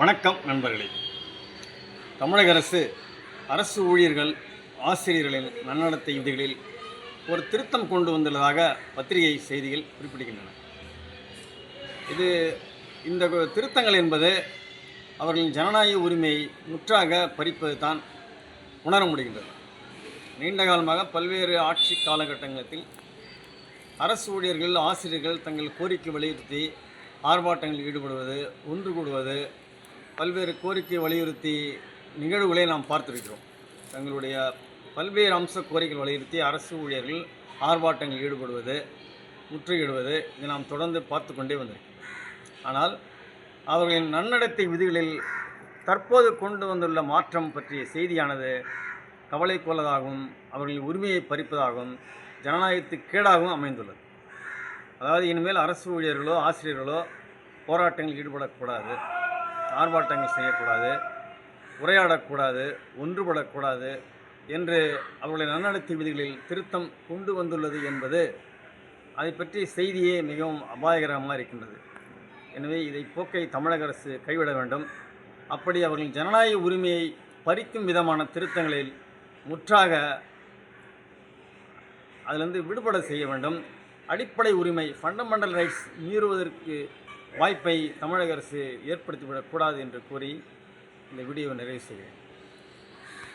வணக்கம் நண்பர்களே. தமிழக அரசு அரசு ஊழியர்கள் ஆசிரியர்களின் நன்னடத்தை விதிகளில் ஒரு திருத்தம் கொண்டு வந்துள்ளதாக பத்திரிகை செய்திகள் குறிப்பிடுகின்றன. இது இந்த திருத்தங்கள் என்பது அவர்களின் ஜனநாயக உரிமையை முற்றாக பறிப்பது தான் உணர முடிகின்றது. நீண்ட காலமாக பல்வேறு ஆட்சி காலகட்டங்களில் அரசு ஊழியர்கள் ஆசிரியர்கள் தங்கள் கோரிக்கை வலியுறுத்தி ஆர்ப்பாட்டங்களில் ஈடுபடுவது ஒன்று கூடுவது பல்வேறு கோரிக்கை வலியுறுத்தி நிகழ்வுகளை நாம் பார்த்திருக்கிறோம். தங்களுடைய பல்வேறு அம்ச கோரிக்கைகள் வலியுறுத்தி அரசு ஊழியர்கள் ஆர்ப்பாட்டங்களில் ஈடுபடுவது முற்றுகிடுவது இதை நாம் தொடர்ந்து பார்த்து கொண்டே வந்திருக்கிறோம். ஆனால் அவர்களின் நன்னடத்தை விதிகளில் தற்போது கொண்டு வந்துள்ள மாற்றம் பற்றிய செய்தியானது கவலை கொள்ளதாகவும் அவர்களின் உரிமையை பறிப்பதாகவும் ஜனநாயகத்துக்கு கேடாகவும் அமைந்துள்ளது. அதாவது இனிமேல் அரசு ஊழியர்களோ ஆசிரியர்களோ போராட்டங்களில் ஈடுபடக்கூடாது. ஆர்ப்பாட்டங்கள் செய்யக்கூடாது உரையாடக்கூடாது ஒன்றுபடக்கூடாது என்று அவர்களுடைய நன்னடத்தை விதிகளில் திருத்தம் கொண்டு வந்துள்ளது என்பது அதை பற்றிய செய்தியே மிகவும் அபாயகரமாக இருக்கின்றது. எனவே இதை போக்கை தமிழக அரசு கைவிட வேண்டும். அப்படி அவர்களின் ஜனநாயக உரிமையை பறிக்கும் விதமான திருத்தங்களில் முற்றாக அதிலிருந்து விடுபட செய்ய வேண்டும். அடிப்படை உரிமை ஃபண்டமெண்டல் ரைட்ஸ் மீறுவதற்கு வாய்ப்பை தமிழக அரசு ஏற்படுத்திவிடக்கூடாது என்று கூறி இந்த வீடியோவை நிறைவு செய்கிறேன்.